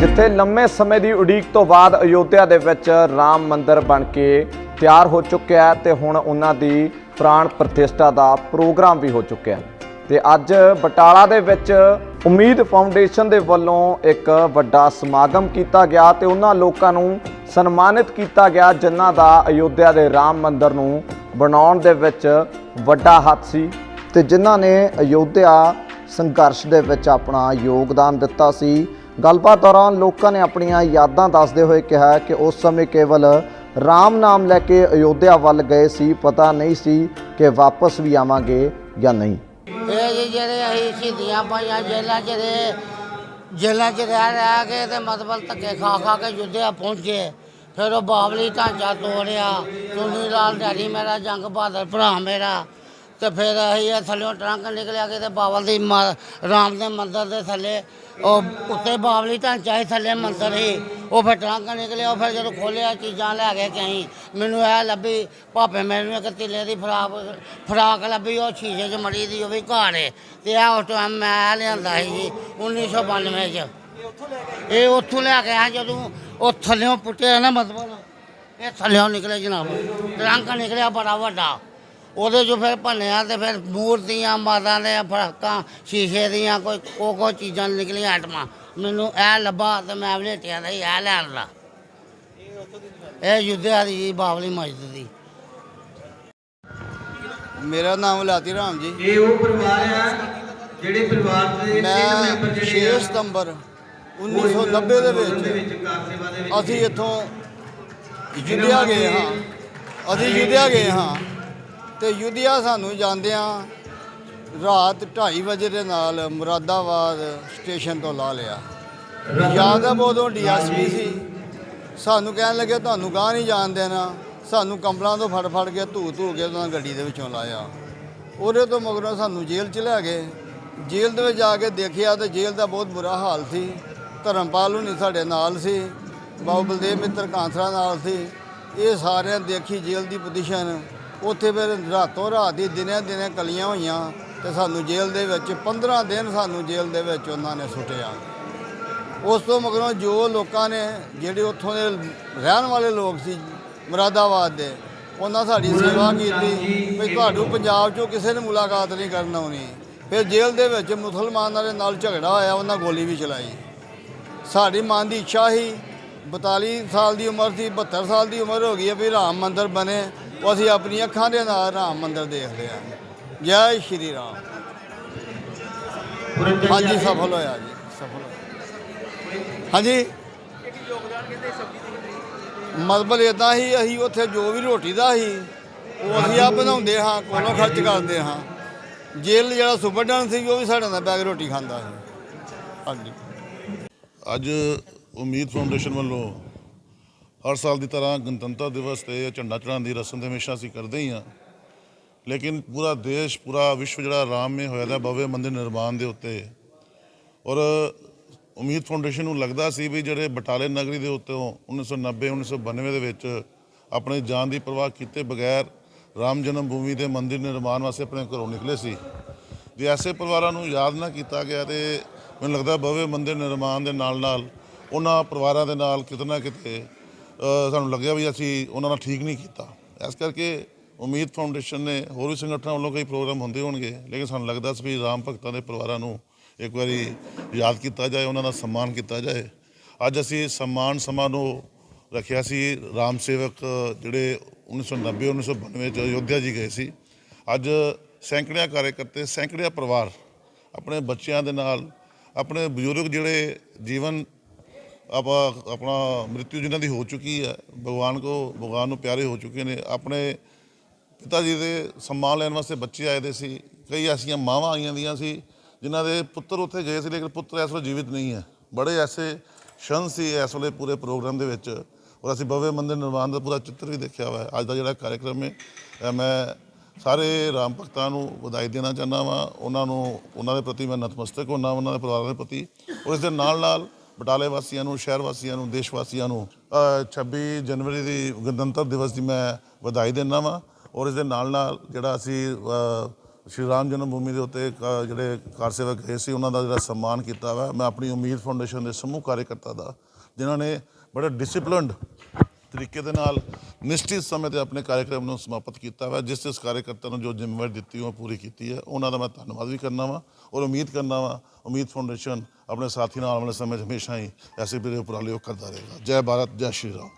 ਜਿੱਥੇ ਲੰਮੇ ਸਮੇਂ ਦੀ ਉਡੀਕ ਤੋਂ ਬਾਅਦ ਅਯੋਧਿਆ ਦੇ ਵਿੱਚ ਰਾਮ ਮੰਦਿਰ ਬਣ ਕੇ ਤਿਆਰ ਹੋ ਚੁੱਕਿਆ ਹੈ ਤੇ ਹੁਣ ਉਹਨਾਂ ਦੀ ਪ੍ਰਾਣ ਪ੍ਰਤਿਸ਼ਠਾ ਦਾ ਪ੍ਰੋਗਰਾਮ ਵੀ ਹੋ ਚੁੱਕਿਆ ਹੈ। ਤੇ ਅੱਜ ਬਟਾਲਾ ਦੇ ਵਿੱਚ ਉਮੀਦ ਫਾਊਂਡੇਸ਼ਨ ਦੇ ਵੱਲੋਂ ਇੱਕ ਵੱਡਾ ਸਮਾਗਮ ਕੀਤਾ ਗਿਆ ਤੇ ਉਹਨਾਂ ਲੋਕਾਂ ਨੂੰ ਸਨਮਾਨਿਤ ਕੀਤਾ ਗਿਆ, ਜਿਨ੍ਹਾਂ ਦਾ ਅਯੋਧਿਆ ਦੇ ਰਾਮ ਮੰਦਿਰ ਨੂੰ ਬਣਾਉਣ ਦੇ ਵਿੱਚ ਵੱਡਾ ਹੱਥ ਸੀ ਤੇ ਜਿਨ੍ਹਾਂ ਨੇ ਅਯੋਧਿਆ ਸੰਘਰਸ਼ ਦੇ ਵਿੱਚ ਆਪਣਾ ਯੋਗਦਾਨ ਦਿੱਤਾ ਸੀ। ਗੱਲਬਾਤ ਦੌਰਾਨ ਲੋਕਾਂ ਨੇ ਆਪਣੀਆਂ ਯਾਦਾਂ ਦੱਸਦੇ ਹੋਏ ਕਿਹਾ ਕਿ ਉਸ ਸਮੇਂ ਕੇਵਲ ਰਾਮ ਨਾਮ ਲੈ ਕੇ ਅਯੋਧਿਆ ਵੱਲ ਗਏ ਸੀ, ਪਤਾ ਨਹੀਂ ਸੀ ਕਿ ਵਾਪਸ ਵੀ ਆਵਾਂਗੇ ਜਾਂ ਨਹੀਂ। ਇਹ ਜੀ ਜਿਹੜੇ ਅਸੀਂ ਸ਼ਹੀਦੀਆਂ ਪਾਈਆਂ ਜੇਲਾਂ 'ਚ ਰਹੇ ਜੇਲਾਂ 'ਚ ਰਹਿ ਰਹਿ ਕੇ ਤੇ ਮਤਲਬ ਧੱਕੇ ਖਾ ਖਾ ਕੇ ਯੁੱਧਿਆ ਪਹੁੰਚੇ। ਫਿਰ ਉਹ ਬਾਬਲੀ ਢਾਂਚਾ ਤੋੜਿਆ। ਚੁੰਨੀ ਲਾਲ ਡੈਡੀ ਮੇਰਾ, ਜੰਗ ਬਹਾਦਰ ਭਰਾ ਮੇਰਾ। ਤੇ ਫਿਰ ਅਸੀਂ ਇਹ ਥੱਲਿਓਂ ਟਰੰਕ ਨਿਕਲਿਆ ਕਿਤੇ ਬਾਬਲ ਦੀ ਮ- ਰਾਮ ਦੇ ਮੰਦਿਰ ਦੇ ਥੱਲੇ, ਉਹ ਉੱਤੇ ਬਾਬਲੀ ਢਾਂਚਾ ਸੀ, ਥੱਲੇ ਮੰਦਿਰ ਸੀ। ਉਹ ਫਿਰ ਟਰੰਕ ਨਿਕਲਿਆ, ਉਹ ਫਿਰ ਜਦੋਂ ਖੋਲਿਆ ਚੀਜ਼ਾਂ ਲੈ ਕੇ ਕਹੀਂ ਮੈਨੂੰ ਇਹ ਲੱਭੀ, ਭਾਪੇ ਮੈਨੂੰ ਇੱਕ ਤਿੱਲੇ ਦੀ ਫਰਾਕ ਫਰਾਕ ਲੱਭੀ, ਉਹ ਸ਼ੀਸ਼ੇ 'ਚ ਮੜੀ ਦੀ, ਉਹ ਵੀ ਘਾੜ ਏ ਤੇ ਇਹ ਉਸ ਟਾਈਮ ਮੈਂ ਲਿਆਂਦਾ ਸੀ ਜੀ 1992 'ਚ। ਇਹ ਉੱਥੋਂ ਲੈ ਕੇ ਆਇਆ ਜਦੋਂ ਉਹ ਥੱਲਿਓਂ ਪੁੱਟਿਆ ਨਾ ਮਤਲਬ, ਇਹ ਥੱਲਿਓਂ ਨਿਕਲੇ ਜਨਾਬ। ਟਰੰਕ ਨਿਕਲਿਆ ਬੜਾ ਵੱਡਾ। ਉਹਦੇ ਜੋ ਫਿਰ ਭੰਨਿਆ ਤੇ ਫਿਰ ਮੂਰਤੀਆਂ ਮਾਤਾ ਦੇ ਫਰਾਕਾਂ ਸ਼ੀਸ਼ੇ ਦੀਆਂ ਕੋਈ ਕੋ ਕੋ ਚੀਜ਼ਾਂ ਨਿਕਲੀਆਂ ਆਟਮਾਂ ਮੈਨੂੰ ਇਹ ਲੱਭਾ ਤੇ ਮੈਂ ਵਲੇਟਿਆ ਦਾ ਇਹ ਲੈਣ ਦਾ ਇਹ ਯੁੱਧਿਆ ਦੀ ਜੀ ਬਾਵਲੀ ਮਸਜਿਦ ਦੀ। ਮੇਰਾ ਨਾਮ ਲਾਤੀ ਰਾਮ ਜੀ। ਇਹ ਉਹ ਪਰਿਵਾਰ ਆ ਜਿਹੜੇ ਪਰਿਵਾਰ ਦੇ ਤਿੰਨ ਮੈਂ ਮੈਂਬਰ 6 ਜਿਹੜੇ ਆ ਸਤੰਬਰ ਉਹ 1990 ਦੇ ਦੇ ਵਿੱਚ ਵਿੱਚ ਕਾਰ ਸੇਵਾ ਦੇ ਵਿੱਚ ਅਸੀਂ ਇੱਥੋਂ ਯੁੱਧਿਆ ਗਏ ਹਾਂ। ਅਸੀਂ ਯੁੱਧਿਆ ਗਏ ਹਾਂ। ਤੇ ਯੁੱਧਿਆ ਸਾਨੂੰ ਜਾਂਦਿਆਂ ਰਾਤ 2:30 ਵਜੇ ਦੇ ਨਾਲ ਮੁਰਾਦਾਬਾਦ ਸਟੇਸ਼ਨ ਤੋਂ ਲਾ ਲਿਆ। ਯਾਦਵ ਉਦੋਂ ਡੀਐਸਪੀ ਸੀ। ਸਾਨੂੰ ਕਹਿਣ ਲੱਗੇ, ਤੁਹਾਨੂੰ ਗਾਂ ਨਹੀਂ ਜਾਣ ਦੇਣਾ। ਸਾਨੂੰ ਕੰਬਲਾਂ ਤੋਂ ਫੜ ਫੜ ਕੇ ਧੂ ਧੂ ਕੇ ਉਹਨਾਂ ਗੱਡੀ ਦੇ ਵਿੱਚੋਂ ਲਾਇਆ। ਉਹਦੇ ਤੋਂ ਮਗਰੋਂ ਸਾਨੂੰ ਜੇਲ੍ਹ ਚ ਲੈ ਗਏ। ਜੇਲ੍ਹ ਦੇ ਵਿੱਚ ਜਾ ਕੇ ਦੇਖਿਆ ਤੇ ਜੇਲ੍ਹ ਦਾ ਬਹੁਤ ਬੁਰਾ ਹਾਲ ਸੀ। ਧਰਮਪਾਲ ਹੁਣੀ ਸਾਡੇ ਨਾਲ ਸੀ। ਬਾਬੂ ਬਲਦੇਵ ਮਿੱਤਰ ਕਾਂਸਰਾ ਨਾਲ ਸੀ। ਇਹ ਸਾਰਿਆਂ ਦੇਖੀ ਜੇਲ੍ਹ ਦੀ ਪੋਜੀਸ਼ਨ। ਉੱਥੇ ਫਿਰ ਰਾਤੋਂ ਰਾਤ ਦੀ ਦਿਨੇ ਦਿਨੇ ਕਲੀਆਂ ਹੋਈਆਂ ਤੇ ਸਾਨੂੰ ਜੇਲ੍ਹ ਦੇ ਵਿੱਚ 15 ਦਿਨ ਸਾਨੂੰ ਜੇਲ੍ਹ ਦੇ ਵਿੱਚ ਉਹਨਾਂ ਨੇ ਸੁੱਟਿਆ। ਉਸ ਤੋਂ ਮਗਰੋਂ ਜੋ ਲੋਕਾਂ ਨੇ ਜਿਹੜੇ ਉੱਥੋਂ ਦੇ ਰਹਿਣ ਵਾਲੇ ਲੋਕ ਸੀ ਮੁਰਾਦਾਬਾਦ ਦੇ ਉਹਨਾਂ ਸਾਡੀ ਸੇਵਾ ਕੀਤੀ ਵੀ ਤੁਹਾਨੂੰ ਪੰਜਾਬ 'ਚੋਂ ਕਿਸੇ ਨੇ ਮੁਲਾਕਾਤ ਨਹੀਂ ਕਰਨ ਆਉਣੀ। ਫਿਰ ਜੇਲ੍ਹ ਦੇ ਵਿੱਚ ਮੁਸਲਮਾਨਾਂ ਦੇ ਨਾਲ ਝਗੜਾ ਹੋਇਆ ਉਹਨਾਂ ਗੋਲੀ ਵੀ ਚਲਾਈ। ਸਾਡੀ ਮਨ ਦੀ ਇੱਛਾ ਸੀ 42 ਸਾਲ ਦੀ ਉਮਰ ਸੀ 72 ਸਾਲ ਦੀ ਉਮਰ ਹੋ ਗਈ ਹੈ ਵੀ ਰਾਮ ਮੰਦਿਰ ਬਣੇ। ਉਹ ਅਸੀਂ ਆਪਣੀ ਅੱਖਾਂ ਦੇ ਨਾਲ ਰਾਮ ਮੰਦਿਰ ਦੇਖਦੇ ਹਾਂ। ਜੈ ਸ਼੍ਰੀ ਰਾਮ। ਹਾਂਜੀ ਸਫਲ ਹੋਇਆ ਜੀ ਸਫਲ ਹੋਇਆ। ਹਾਂਜੀ। ਮਤਲਬ ਇਦਾਂ ਹੀ ਅਸੀਂ ਉੱਥੇ ਜੋ ਵੀ ਰੋਟੀ ਦਾ ਸੀ ਉਹ ਅਸੀਂ ਆ ਬਣਾਉਂਦੇ ਹਾਂ ਕੋਲੋਂ ਖਰਚ ਕਰਦੇ ਹਾਂ। ਜੇਲ੍ਹ ਜਿਹੜਾ ਸੁਪਰਡਨ ਸੀ ਉਹ ਵੀ ਸਾਡੇ ਨਾਲ ਬੈਗ ਰੋਟੀ ਖਾਂਦਾ ਸੀ। ਹਾਂਜੀ। ਅੱਜ ਉਮੀਦ ਫਾਊਂਡੇਸ਼ਨ ਵੱਲੋਂ ਹਰ ਸਾਲ ਦੀ ਤਰ੍ਹਾਂ ਗਣਤੰਤਰ ਦਿਵਸ ਤੇ ਝੰਡਾ ਚੜਾਉਣ ਦੀ ਰਸਮ ਤੇ ਹਮੇਸ਼ਾ ਅਸੀਂ ਕਰਦੇ ਹੀ ਹਾਂ। ਲੇਕਿਨ ਪੂਰਾ ਦੇਸ਼, ਪੂਰਾ ਵਿਸ਼ਵ ਜਿਹੜਾ ਆਰਾਮੇ ਹੋਇਆ ਦਾ ਭਵਯ ਮੰਦਿਰ ਨਿਰਮਾਣ ਦੇ ਉੱਤੇ ਔਰ ਉਮੀਦ ਫਾਊਂਡੇਸ਼ਨ ਨੂੰ ਲੱਗਦਾ ਸੀ ਵੀ ਜਿਹੜੇ ਬਟਾਲੇ ਨਗਰੀ ਦੇ ਉੱਤੇ 1990 1992 ਦੇ ਵਿੱਚ ਆਪਣੇ ਜਾਨ ਦੀ ਪਰਵਾਹ ਕੀਤੇ ਬਗੈਰ ਰਾਮ ਜਨਮ ਭੂਮੀ ਦੇ ਮੰਦਿਰ ਨਿਰਮਾਣ ਵਾਸਤੇ ਆਪਣੇ ਘਰੋਂ ਨਿਕਲੇ ਸੀ। ਜੇ ਐਸੇ ਪਰਿਵਾਰਾਂ ਨੂੰ ਯਾਦ ਨਾ ਕੀਤਾ ਗਿਆ ਤੇ ਮੈਨੂੰ ਲੱਗਦਾ ਭਵਯ ਮੰਦਿਰ ਨਿਰਮਾਣ ਦੇ ਨਾਲ ਨਾਲ ਉਹਨਾਂ ਪਰਿਵਾਰਾਂ ਦੇ ਨਾਲ ਕਿਤੇ ਨਾ ਕਿਤੇ ਸਾਨੂੰ ਲੱਗਿਆ ਵੀ ਅਸੀਂ ਉਹਨਾਂ ਨਾਲ ਠੀਕ ਨਹੀਂ ਕੀਤਾ। ਇਸ ਕਰਕੇ ਉਮੀਦ ਫਾਊਂਡੇਸ਼ਨ ਨੇ ਹੋਰ ਵੀ ਸੰਗਠਨਾਂ ਵੱਲੋਂ ਕਈ ਪ੍ਰੋਗਰਾਮ ਹੁੰਦੇ ਹੋਣਗੇ, ਲੇਕਿਨ ਸਾਨੂੰ ਲੱਗਦਾ ਸੀ ਵੀ ਰਾਮ ਭਗਤਾਂ ਦੇ ਪਰਿਵਾਰਾਂ ਨੂੰ ਇੱਕ ਵਾਰੀ ਯਾਦ ਕੀਤਾ ਜਾਏ, ਉਹਨਾਂ ਦਾ ਸਨਮਾਨ ਕੀਤਾ ਜਾਏ। ਅੱਜ ਅਸੀਂ ਸਨਮਾਨ ਸਮਾਰੋਹ ਰੱਖਿਆ ਸੀ, ਰਾਮ ਸੇਵਕ ਜਿਹੜੇ 1990 1992 ਚ ਅਯੋਧਿਆ ਜੀ ਗਏ ਸੀ। ਅੱਜ ਸੈਂਕੜਿਆਂ ਕਾਰਜਕਰਤੇ, ਸੈਂਕੜਿਆਂ ਪਰਿਵਾਰ ਆਪਣੇ ਬੱਚਿਆਂ ਦੇ ਨਾਲ, ਆਪਣੇ ਬਜ਼ੁਰਗ ਜਿਹੜੇ ਜੀਵਨ ਆਪਾਂ ਆਪਣਾ ਮ੍ਰਿਤਿੂ ਜਿਨ੍ਹਾਂ ਦੀ ਹੋ ਚੁੱਕੀ ਹੈ, ਭਗਵਾਨ ਕੋ, ਭਗਵਾਨ ਨੂੰ ਪਿਆਰੇ ਹੋ ਚੁੱਕੇ ਨੇ, ਆਪਣੇ ਪਿਤਾ ਜੀ ਦੇ ਸਨਮਾਨ ਲੈਣ ਵਾਸਤੇ ਬੱਚੇ ਆਏ ਦੇ ਸੀ, ਕਈ ਐਸੀਆਂ ਮਾਵਾਂ ਆਈਆਂ ਦੀਆਂ ਸੀ, ਜਿਨ੍ਹਾਂ ਦੇ ਪੁੱਤਰ ਉੱਥੇ ਗਏ ਸੀ, ਲੇਕਿਨ ਪੁੱਤਰ ਇਸ ਵੇਲੇ ਜੀਵਿਤ ਨਹੀਂ ਹੈ। ਬੜੇ ਐਸੇ ਸ਼ਨ ਸੀ ਇਸ ਵੇਲੇ ਪੂਰੇ ਪ੍ਰੋਗਰਾਮ ਦੇ ਵਿੱਚ ਔਰ ਅਸੀਂ ਭਵਯ ਮੰਦਿਰ ਨਿਰਮਾਣ ਦਾ ਪੂਰਾ ਚਿੱਤਰ ਵੀ ਦੇਖਿਆ ਹੋਇਆ ਹੈ। ਅੱਜ ਦਾ ਜਿਹੜਾ ਕਾਰਜਕ੍ਰਮ ਹੈ ਮੈਂ ਸਾਰੇ ਰਾਮ ਭਗਤਾਂ ਨੂੰ ਵਧਾਈ ਦੇਣਾ ਚਾਹੁੰਦਾ ਵਾਂ, ਉਹਨਾਂ ਨੂੰ, ਉਹਨਾਂ ਦੇ ਪ੍ਰਤੀ ਮੈਂ ਨਤਮਸਤਕ ਹੁੰਦਾ ਉਹਨਾਂ ਦੇ ਪਰਿਵਾਰਾਂ ਦੇ ਪ੍ਰਤੀ ਔਰ ਇਸ ਦੇ ਨਾਲ ਨਾਲ ਬਟਾਲੇ ਵਾਸੀਆਂ ਨੂੰ ਸ਼ਹਿਰ ਵਾਸੀਆਂ ਨੂੰ ਦੇਸ਼ ਵਾਸੀਆਂ ਨੂੰ ਅ, 26 ਜਨਵਰੀ ਦੀ ਗਣਤੰਤਰ ਦਿਵਸ ਦੀ ਮੈਂ ਵਧਾਈ ਦਿੰਦਾ ਵਾਂ ਔਰ ਇਸ ਦੇ ਨਾਲ ਨਾਲ ਜਿਹੜਾ ਅਸੀਂ ਅ, ਸ਼੍ਰੀ ਰਾਮ ਜਨਮ ਭੂਮੀ ਦੇ ਉੱਤੇ ਕ- ਜਿਹੜੇ ਕਾਰ ਸੇਵਕ ਗਏ ਸੀ ਉਹਨਾਂ ਦਾ ਜਿਹੜਾ ਸਨਮਾਨ ਕੀਤਾ ਵਾ। ਮੈਂ ਆਪਣੀ ਉਮੀਦ ਫਾਊਂਡੇਸ਼ਨ ਦੇ ਸਮੂਹ ਕਾਰਜਕਰਤਾ ਦਾ ਜਿਨ੍ਹਾਂ ਨੇ ਬੜੇ ਡਿਸਪਲਿਨਡ ਤਰੀਕੇ ਦੇ ਨਾਲ ਨਿਸ਼ਚਿਤ ਸਮੇਂ ਤੇ ਆਪਣੇ ਕਾਰਜਕ੍ਰਮ ਨੂੰ ਸਮਾਪਤ ਕੀਤਾ ਵਾ, ਜਿਸ ਜਿਸ ਕਾਰਜਕਰਤਾ ਨੂੰ ਜੋ ਜ਼ਿੰਮੇਵਾਰੀ ਦਿੱਤੀ ਉਹ ਪੂਰੀ ਕੀਤੀ ਹੈ। ਉਹਨਾਂ ਦਾ ਮੈਂ ਧੰਨਵਾਦ ਵੀ ਕਰਨਾ ਵਾਂ ਔਰ ਉਮੀਦ ਕਰਨਾ ਵਾ, ਉਮੀਦ ਫਾਊਂਡੇਸ਼ਨ ਆਪਣੇ ਸਾਥੀ ਨਾਲ ਆਉਣ ਵਾਲੇ ਸਮੇਂ 'ਚ ਹਮੇਸ਼ਾ ਹੀ ਐਸੇ ਵੀਰੇ ਉਪਰਾਲੇ ਉਹ ਕਰਦਾ ਰਹੇਗਾ। ਜੈ ਭਾਰਤ, ਜੈ ਸ਼੍ਰੀ ਰਾਮ।